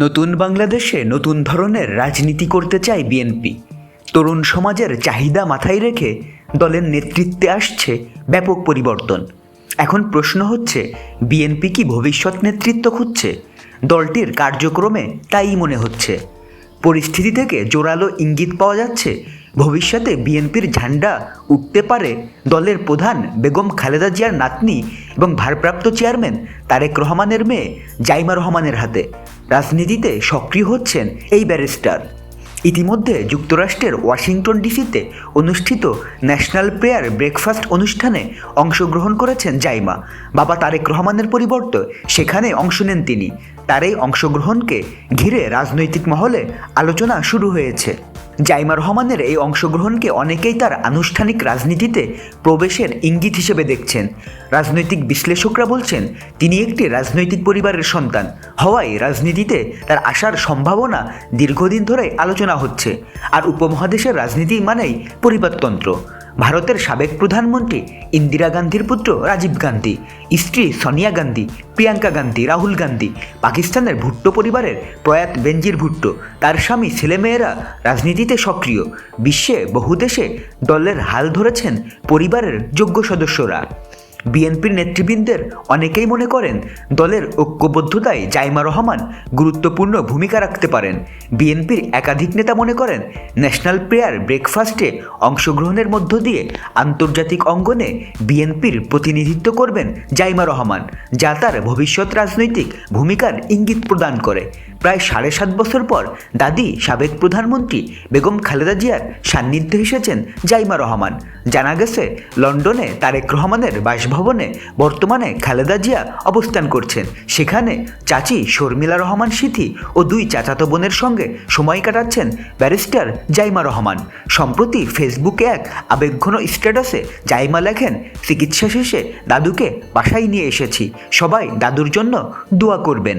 নতুন বাংলাদেশে নতুন ধরনের রাজনীতি করতে চায় বিএনপি। তরুণ সমাজের চাহিদা মাথায় রেখে দলের নেতৃত্বে আসছে ব্যাপক পরিবর্তন। এখন প্রশ্ন হচ্ছে, বিএনপি কি ভবিষ্যৎ নেতৃত্ব খুঁজছে? দলটির কার্যক্রমে তাই মনে হচ্ছে। পরিস্থিতি থেকে জোরালো ইঙ্গিত পাওয়া যাচ্ছে, ভবিষ্যতে বিএনপির ঝান্ডা উঠতে পারে দলের প্রধান বেগম খালেদা জিয়ার নাতনি এবং ভারপ্রাপ্ত চেয়ারম্যান তারেক রহমানের মেয়ে জাইমা রহমানের হাতে। রাজনীতিতে সক্রিয় হচ্ছেন এই ব্যারিস্টার। ইতিমধ্যে যুক্তরাষ্ট্রের ওয়াশিংটন ডিসিতে অনুষ্ঠিত ন্যাশনাল প্রেয়ার ব্রেকফাস্ট অনুষ্ঠানে অংশগ্রহণ করেছেন জাইমা। বাবা তারেক রহমানের পরিবর্তে সেখানে অংশ নেন তিনি। তার এই অংশগ্রহণকে ঘিরে রাজনৈতিক মহলে আলোচনা শুরু হয়েছে। জাইমা রহমানের এই অংশগ্রহণকে অনেকেই তার আনুষ্ঠানিক রাজনীতিতে প্রবেশের ইঙ্গিত হিসেবে দেখছেন। রাজনৈতিক বিশ্লেষকরা বলছেন, তিনি একটি রাজনৈতিক পরিবারের সন্তান। হওয়ায় রাজনীতিতে তার আসার সম্ভাবনা দীর্ঘদিন ধরে আলোচনা হচ্ছে। আর উপমহাদেশের রাজনীতি মানেই পরিবারতন্ত্র। ভারতের সাবেক প্রধানমন্ত্রী ইন্দিরা গান্ধীর পুত্র রাজীব গান্ধী, স্ত্রী সোনিয়া গান্ধী, প্রিয়াঙ্কা গান্ধী, রাহুল গান্ধী, পাকিস্তানের ভুট্টো পরিবারের প্রয়াত বেঞ্জির ভুট্টো, তার স্বামী ছেলেমেয়েরা রাজনীতিতে সক্রিয়। বিশ্বে বহু দেশে দলের হাল ধরেছেন পরিবারের যোগ্য সদস্যরা। বিএনপির নেতৃবৃন্দের অনেকেই মনে করেন দলের ঐক্যবদ্ধতায় জাইমা রহমান গুরুত্বপূর্ণ ভূমিকা রাখতে পারেন। বিএনপির একাধিক নেতা মনে করেন ন্যাশনাল প্রেয়ার ব্রেকফাস্টে অংশগ্রহণের মধ্য দিয়ে আন্তর্জাতিক অঙ্গনে বিএনপির প্রতিনিধিত্ব করবেন জাইমা রহমান, যা তার ভবিষ্যৎ রাজনৈতিক ভূমিকার ইঙ্গিত প্রদান করে। প্রায় সাড়ে সাত বছর পর দাদি, সাবেক প্রধানমন্ত্রী বেগম খালেদা জিয়ার সান্নিধ্যে এসেছেন জাইমা রহমান। জানা গেছে, লন্ডনে তারেক রহমানের বাসভবনে বর্তমানে খালেদা জিয়া অবস্থান করছেন। সেখানে চাচি শর্মিলা রহমান সিথি ও দুই চাচাতো বোনের সঙ্গে সময় কাটাচ্ছেন ব্যারিস্টার জাইমা রহমান। সম্প্রতি ফেসবুকে এক আবেগঘন স্ট্যাটাসে জাইমা লেখেন, চিকিৎসা শেষে দাদুকে বাসায় নিয়ে এসেছি। সবাই দাদুর জন্য দোয়া করবেন।